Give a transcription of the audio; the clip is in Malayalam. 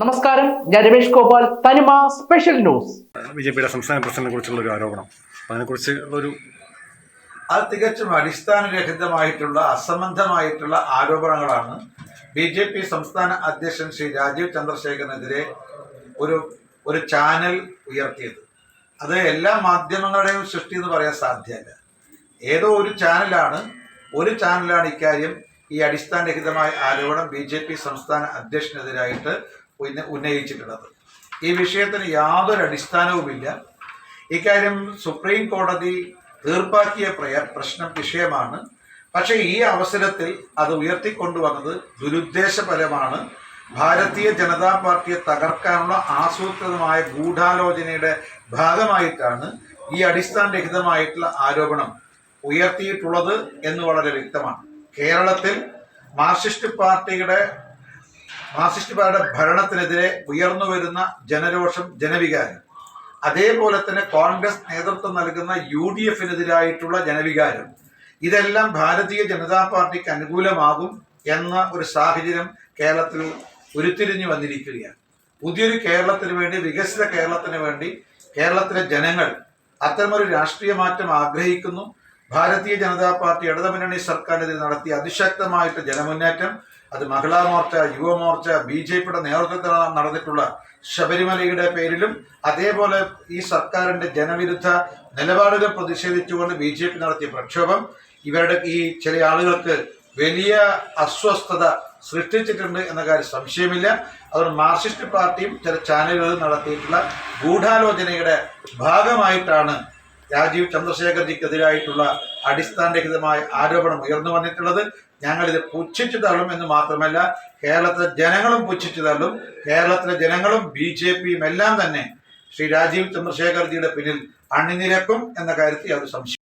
നമസ്കാരം. ഞാൻ രമേഷ് ഗോപാൽ. തനിമ സ്പെഷ്യൽ ന്യൂസ് ബി ജെ പിയുടെ സംസ്ഥാന പ്രസിഡന്റിനെ കുറിച്ചുള്ള ഒരു ആരോപണം. അതിനെക്കുറിച്ച് ഒരു അത് തികച്ചും അടിസ്ഥാനരഹിതമായിട്ടുള്ള അസംബന്ധമായിട്ടുള്ള ആരോപണങ്ങളാണ് ബി ജെ പി സംസ്ഥാന അധ്യക്ഷൻ ശ്രീ രാജീവ് ചന്ദ്രശേഖരനെതിരെ ഒരു ഒരു ചാനൽ ഉയർത്തിയത്. അത് എല്ലാ മാധ്യമങ്ങളുടെയും സൃഷ്ടി എന്ന് പറയാൻ സാധ്യമല്ല ഏതോ ഒരു ചാനലാണ് ഒരു ചാനലാണ് ഇക്കാര്യം ഈ അടിസ്ഥാനരഹിതമായ ആരോപണം ബി ജെ പി സംസ്ഥാന അധ്യക്ഷനെതിരായിട്ട് ഉന്നയിച്ചിട്ടുള്ളത്. ഈ വിഷയത്തിന് യാതൊരു അടിസ്ഥാനവുമില്ല. ഇക്കാര്യം സുപ്രീം കോടതി തീർപ്പാക്കിയ പ്രയ പ്രശ്നം വിഷയമാണ്. പക്ഷേ ഈ അവസരത്തിൽ അത് ഉയർത്തിക്കൊണ്ടുവന്നത് ദുരുദ്ദേശപരമാണ്. ഭാരതീയ ജനതാ പാർട്ടിയെ തകർക്കാനുള്ള ആസൂത്രിതമായ ഗൂഢാലോചനയുടെ ഭാഗമായിട്ടാണ് ഈ അടിസ്ഥാനരഹിതമായിട്ടുള്ള ആരോപണം ഉയർത്തിയിട്ടുള്ളത് എന്ന് വളരെ വ്യക്തമാണ്. കേരളത്തിൽ മാർക്സിസ്റ്റ് പാർട്ടിയുടെ മാർക്സിസ്റ്റ് പാർട്ടിയുടെ ഭരണത്തിനെതിരെ ഉയർന്നുവരുന്ന ജനരോഷം ജനവികാരം. അതേപോലെ തന്നെ കോൺഗ്രസ് നേതൃത്വം നൽകുന്ന യു ഡി എഫിനെതിരായിട്ടുള്ള ജനവികാരം. ഇതെല്ലാം ഭാരതീയ ജനതാ പാർട്ടിക്ക് അനുകൂലമാകും എന്ന ഒരു സാഹചര്യം കേരളത്തിൽ ഉരുത്തിരിഞ്ഞു വന്നിരിക്കുകയാണ്. പുതിയൊരു കേരളത്തിന് വേണ്ടി വികസിത കേരളത്തിന് വേണ്ടി കേരളത്തിലെ ജനങ്ങൾ അത്തരമൊരു രാഷ്ട്രീയ മാറ്റം ആഗ്രഹിക്കുന്നു. ഭാരതീയ ജനതാ പാർട്ടി ഇടതുമുന്നണി സർക്കാരിനെതിരെ നടത്തിയ അതിശക്തമായിട്ട് ജനമുന്നേറ്റം അത് മഹിളാ മോർച്ച യുവമോർച്ച ബി ജെ പിയുടെ നേതൃത്വത്തിൽ നടന്നിട്ടുള്ള ശബരിമലയുടെ പേരിലും അതേപോലെ ഈ സർക്കാരിന്റെ ജനവിരുദ്ധ നിലപാടുകൾ പ്രതിഷേധിച്ചുകൊണ്ട് ബി ജെ പി നടത്തിയ പ്രക്ഷോഭം. ഇവരുടെ ഈ ചില ആളുകൾക്ക് വലിയ അസ്വസ്ഥത സൃഷ്ടിച്ചിട്ടുണ്ട് എന്ന കാര്യം സംശയമില്ല. അവർ മാർക്സിസ്റ്റ് പാർട്ടിയും ചില ചാനലുകളും നടത്തിയിട്ടുള്ള ഗൂഢാലോചനയുടെ ഭാഗമായിട്ടാണ് രാജീവ് ചന്ദ്രശേഖർജിക്കെതിരായിട്ടുള്ള അടിസ്ഥാനരഹിതമായ ആരോപണം ഉയർന്നു വന്നിട്ടുള്ളത്. ഞങ്ങളിത് പുച്ഛിച്ചു തള്ളും എന്ന് മാത്രമല്ല കേരളത്തിലെ ജനങ്ങളും പുച്ഛിച്ചു തള്ളും. കേരളത്തിലെ ജനങ്ങളും ബി ജെ പിയും എല്ലാം തന്നെ ശ്രീ രാജീവ് ചന്ദ്രശേഖർജിയുടെ പിന്നിൽ അണിനിരക്കും എന്ന കാര്യത്തിൽ അവർ സംശയം